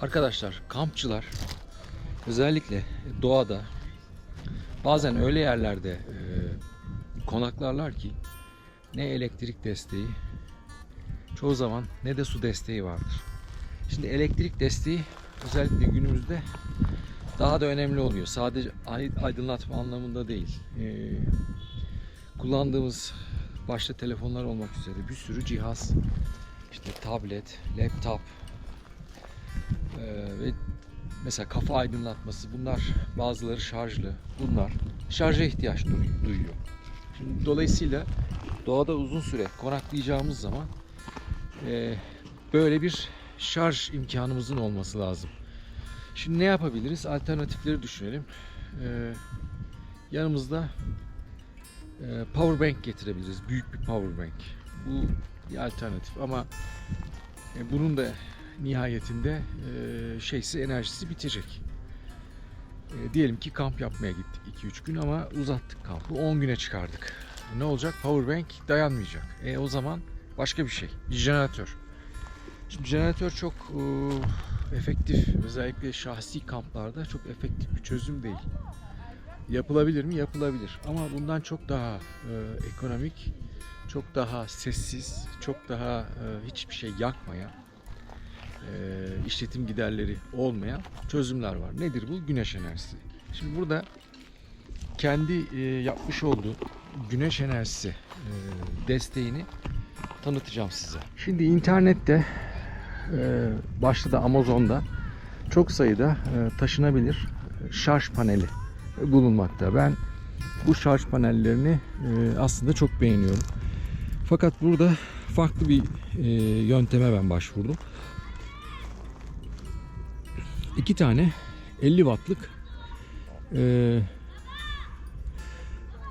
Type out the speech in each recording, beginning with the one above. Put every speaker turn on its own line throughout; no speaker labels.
Arkadaşlar kampçılar özellikle doğada bazen öyle yerlerde e, konaklarlar ki ne elektrik desteği çoğu zaman ne de su desteği vardır. Şimdi elektrik desteği özellikle günümüzde daha da önemli oluyor. Sadece ay- aydınlatma anlamında değil. E, kullandığımız başta telefonlar olmak üzere bir sürü cihaz işte tablet, laptop ve mesela kafa aydınlatması bunlar bazıları şarjlı bunlar şarja ihtiyaç duy- duyuyor. Şimdi dolayısıyla doğada uzun süre konaklayacağımız zaman e, böyle bir şarj imkanımızın olması lazım. Şimdi ne yapabiliriz? Alternatifleri düşünelim. Ee, yanımızda e, power bank getirebiliriz. Büyük bir power bank. Bu bir alternatif ama e, bunun da nihayetinde e, şeysi enerjisi bitecek. E, diyelim ki kamp yapmaya gittik 2-3 gün ama uzattık kampı 10 güne çıkardık. Ne olacak? Powerbank dayanmayacak. E o zaman başka bir şey. Bir jeneratör. Şimdi jeneratör çok e, efektif. Özellikle şahsi kamplarda çok efektif bir çözüm değil. Yapılabilir mi? Yapılabilir. Ama bundan çok daha e, ekonomik, çok daha sessiz, çok daha e, hiçbir şey yakmayan işletim giderleri olmayan çözümler var. Nedir bu? Güneş enerjisi. Şimdi burada kendi e, yapmış olduğu güneş enerjisi e, desteğini tanıtacağım size. Şimdi internette e, başta da Amazon'da çok sayıda e, taşınabilir şarj paneli bulunmakta. Ben bu şarj panellerini e, aslında çok beğeniyorum. Fakat burada farklı bir e, yönteme ben başvurdum. İki tane 50 wattlık e,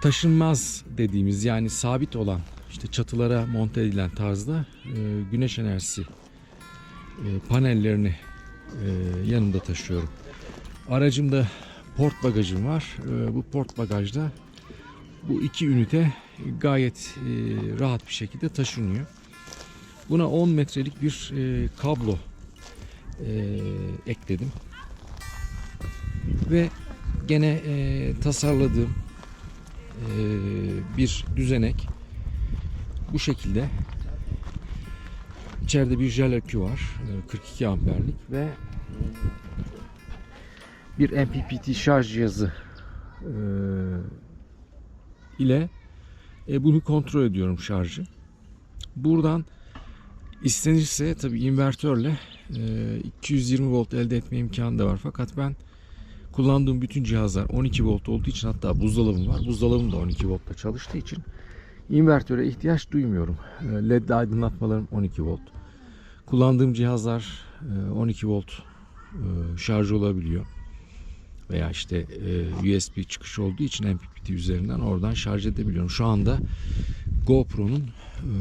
taşınmaz dediğimiz yani sabit olan işte çatılara monte edilen tarzda e, güneş enerjisi e, panellerini e, yanımda taşıyorum. Aracımda port bagajım var. E, bu port bagajda bu iki ünite gayet e, rahat bir şekilde taşınıyor. Buna 10 metrelik bir e, kablo e, ekledim. Ve gene e, tasarladığım e, bir düzenek bu şekilde. İçeride bir jel akü var. e, 42 amperlik ve bir MPPT şarj cihazı e, ile e, bunu kontrol ediyorum şarjı. Buradan istenirse tabi invertörle e, 220 volt elde etme imkanı da var. Fakat ben kullandığım bütün cihazlar 12 volt olduğu için hatta buzdolabım var. Buzdolabım da 12 voltta çalıştığı için invertöre ihtiyaç duymuyorum. E, LED aydınlatmalarım 12 volt. Kullandığım cihazlar e, 12 volt e, şarj olabiliyor. Veya işte e, USB çıkış olduğu için MPPT üzerinden oradan şarj edebiliyorum. Şu anda GoPro'nun e,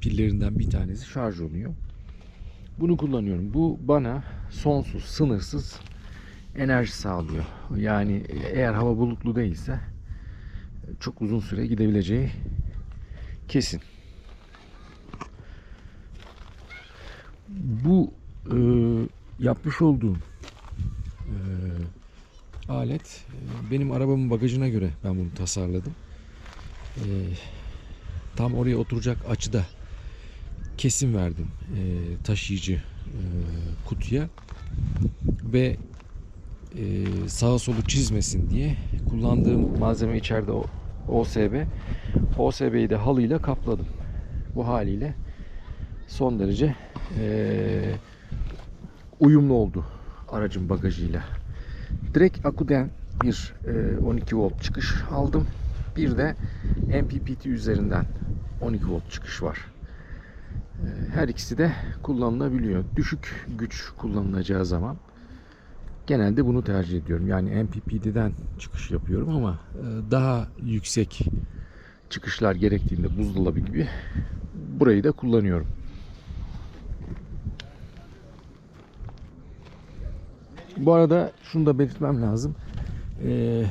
pillerinden bir tanesi şarj oluyor. Bunu kullanıyorum. Bu bana sonsuz, sınırsız enerji sağlıyor. Yani eğer hava bulutlu değilse çok uzun süre gidebileceği kesin. Bu e, yapmış olduğum e, alet e, benim arabamın bagajına göre ben bunu tasarladım. E, tam oraya oturacak açıda kesim verdim e, taşıyıcı e, kutuya ve e, sağa solu çizmesin diye kullandığım malzeme içeride OSB. OSB'yi de halıyla kapladım. Bu haliyle son derece e, uyumlu oldu aracın bagajıyla. Direkt aküden bir e, 12 volt çıkış aldım. Bir de MPPT üzerinden 12 volt çıkış var. E, Her ikisi de kullanılabiliyor. Düşük güç kullanılacağı zaman genelde bunu tercih ediyorum. Yani MPPT'den çıkış yapıyorum ama e, daha yüksek çıkışlar gerektiğinde buzdolabı gibi burayı da kullanıyorum. Bu arada şunu da belirtmem lazım. Ee,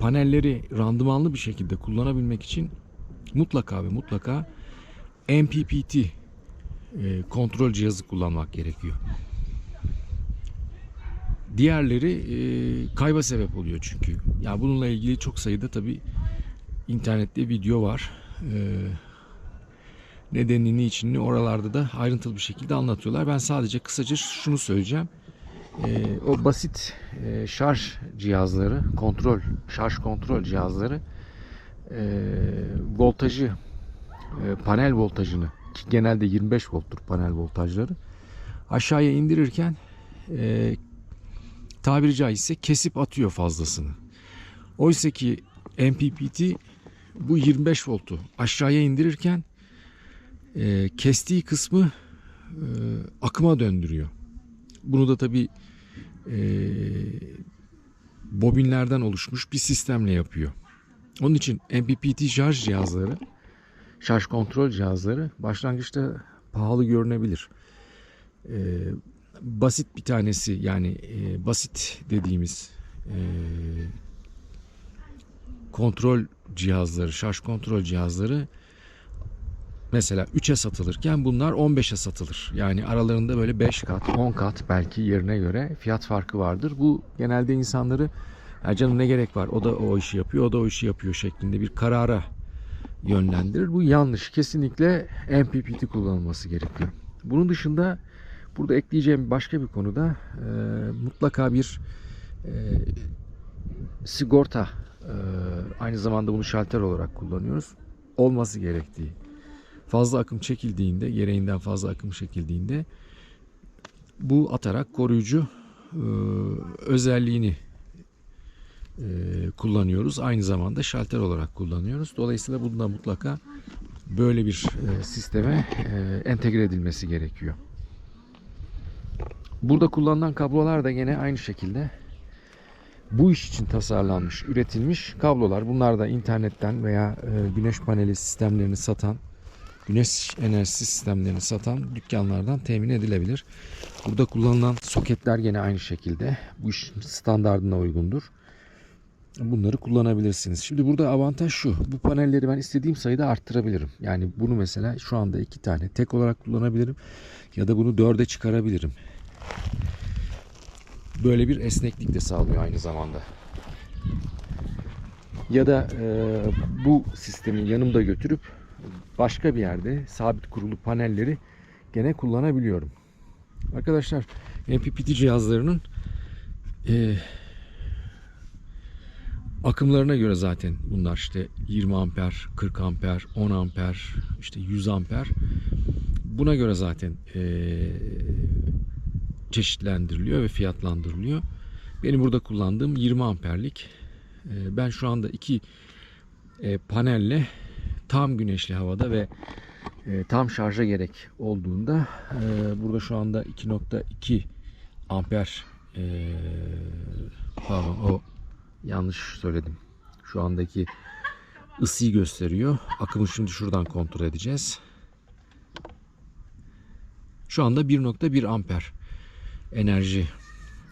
panelleri randımanlı bir şekilde kullanabilmek için mutlaka ve mutlaka MPPT e, kontrol cihazı kullanmak gerekiyor. Diğerleri e, kayba sebep oluyor çünkü. Ya bununla ilgili çok sayıda tabi internette video var. E, nedenini içini oralarda da ayrıntılı bir şekilde anlatıyorlar. Ben sadece kısaca şunu söyleyeceğim. E, o basit e, şarj cihazları, kontrol, şarj kontrol cihazları e, voltajı, panel voltajını ki genelde 25 volttur panel voltajları aşağıya indirirken e, tabiri caizse kesip atıyor fazlasını. Oysa ki MPPT bu 25 voltu aşağıya indirirken e, kestiği kısmı e, akıma döndürüyor. Bunu da tabi e, bobinlerden oluşmuş bir sistemle yapıyor. Onun için MPPT şarj cihazları, şarj kontrol cihazları başlangıçta pahalı görünebilir. E, basit bir tanesi yani e, basit dediğimiz e, kontrol cihazları, şarj kontrol cihazları mesela 3'e satılırken bunlar 15'e satılır. Yani aralarında böyle 5 kat, 10 kat belki yerine göre fiyat farkı vardır. Bu genelde insanları ya canım ne gerek var o da o işi yapıyor, o da o işi yapıyor şeklinde bir karara yönlendirir. Bu yanlış. Kesinlikle MPPT kullanılması gerekiyor. Bunun dışında burada ekleyeceğim başka bir konuda e, mutlaka bir e, sigorta e, aynı zamanda bunu şalter olarak kullanıyoruz. Olması gerektiği. Fazla akım çekildiğinde, gereğinden fazla akım çekildiğinde bu atarak koruyucu e, özelliğini e, kullanıyoruz. Aynı zamanda şalter olarak kullanıyoruz. Dolayısıyla bunda mutlaka böyle bir e, sisteme e, entegre edilmesi gerekiyor. Burada kullanılan kablolar da gene aynı şekilde bu iş için tasarlanmış, üretilmiş kablolar. Bunlar da internetten veya e, güneş paneli sistemlerini satan, güneş enerjisi sistemlerini satan dükkanlardan temin edilebilir. Burada kullanılan soketler gene aynı şekilde. Bu iş standartına uygundur. Bunları kullanabilirsiniz. Şimdi burada avantaj şu. Bu panelleri ben istediğim sayıda arttırabilirim. Yani bunu mesela şu anda iki tane tek olarak kullanabilirim. Ya da bunu dörde çıkarabilirim. Böyle bir esneklik de sağlıyor aynı zamanda. Ya da e, bu sistemi yanımda götürüp başka bir yerde sabit kurulu panelleri gene kullanabiliyorum. Arkadaşlar MPPT cihazlarının e, akımlarına göre zaten bunlar işte 20 amper, 40 amper, 10 amper, işte 100 amper. Buna göre zaten eee, çeşitlendiriliyor ve fiyatlandırılıyor. Benim burada kullandığım 20 amperlik. Eee, ben şu anda iki eee, panelle tam güneşli havada ve eee, tam şarja gerek olduğunda eee, burada şu anda 2.2 amper eee, pardon o yanlış söyledim. Şu andaki ısıyı gösteriyor. Akımı şimdi şuradan kontrol edeceğiz. Şu anda 1.1 amper enerji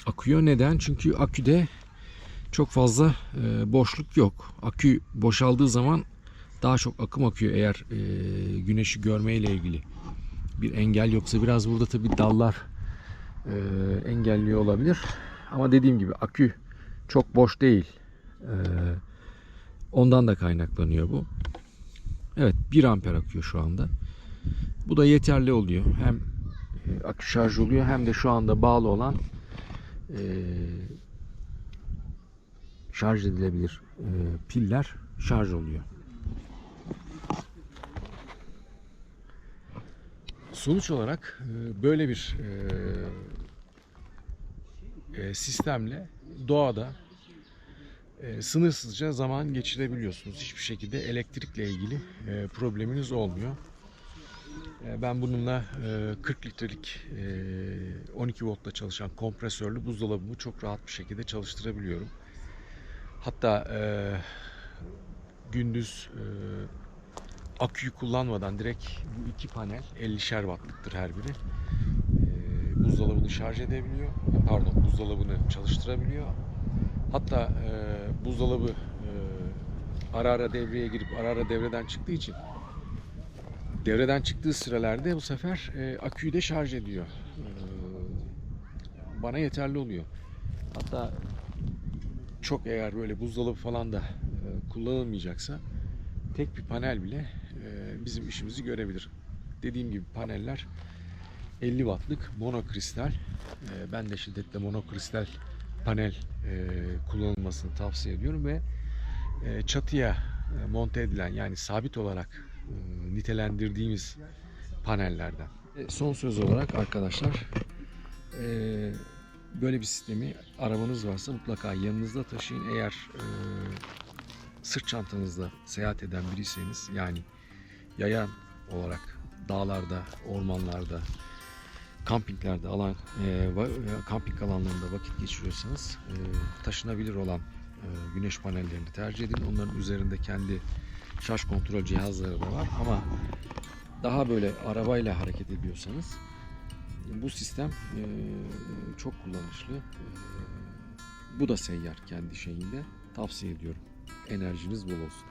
akıyor. Neden? Çünkü aküde çok fazla e, boşluk yok. Akü boşaldığı zaman daha çok akım akıyor eğer e, güneşi görmeyle ilgili bir engel yoksa biraz burada tabi dallar e, engelliyor olabilir. Ama dediğim gibi akü çok boş değil. Ee, ondan da kaynaklanıyor bu. Evet 1 amper akıyor şu anda. Bu da yeterli oluyor. Hem e, akü şarj oluyor hem de şu anda bağlı olan e, şarj edilebilir e, piller şarj oluyor. Sonuç olarak e, böyle bir e, sistemle doğada e, sınırsızca zaman geçirebiliyorsunuz. Hiçbir şekilde elektrikle ilgili e, probleminiz olmuyor. E, ben bununla e, 40 litrelik e, 12 voltla çalışan kompresörlü buzdolabımı çok rahat bir şekilde çalıştırabiliyorum. Hatta e, gündüz e, aküyü kullanmadan direkt bu iki panel 50'şer wattlıktır her biri. Buzdolabını şarj edebiliyor. Pardon, buzdolabını çalıştırabiliyor. Hatta e, buzdolabı e, ara ara devreye girip ara ara devreden çıktığı için devreden çıktığı sürelerde bu sefer e, aküyü de şarj ediyor. E, bana yeterli oluyor. Hatta çok eğer böyle buzdolabı falan da e, kullanılmayacaksa tek bir panel bile e, bizim işimizi görebilir. Dediğim gibi paneller 50 wattlık monokristal. E, ben de şiddetle monokristal panel e, kullanılmasını tavsiye ediyorum ve e, çatıya e, monte edilen yani sabit olarak e, nitelendirdiğimiz panellerden. E, Son söz olarak arkadaşlar e, böyle bir sistemi arabanız varsa mutlaka yanınızda taşıyın. Eğer e, sırt çantanızda seyahat eden biriyseniz yani yayan olarak dağlarda, ormanlarda, kampinglerde alan e, e, kamping alanlarında vakit geçiriyorsanız e, taşınabilir olan e, güneş panellerini tercih edin. Onların üzerinde kendi şarj kontrol cihazları da var ama daha böyle arabayla hareket ediyorsanız bu sistem e, çok kullanışlı. E, bu da seyyar kendi şeyinde. Tavsiye ediyorum. Enerjiniz bol olsun.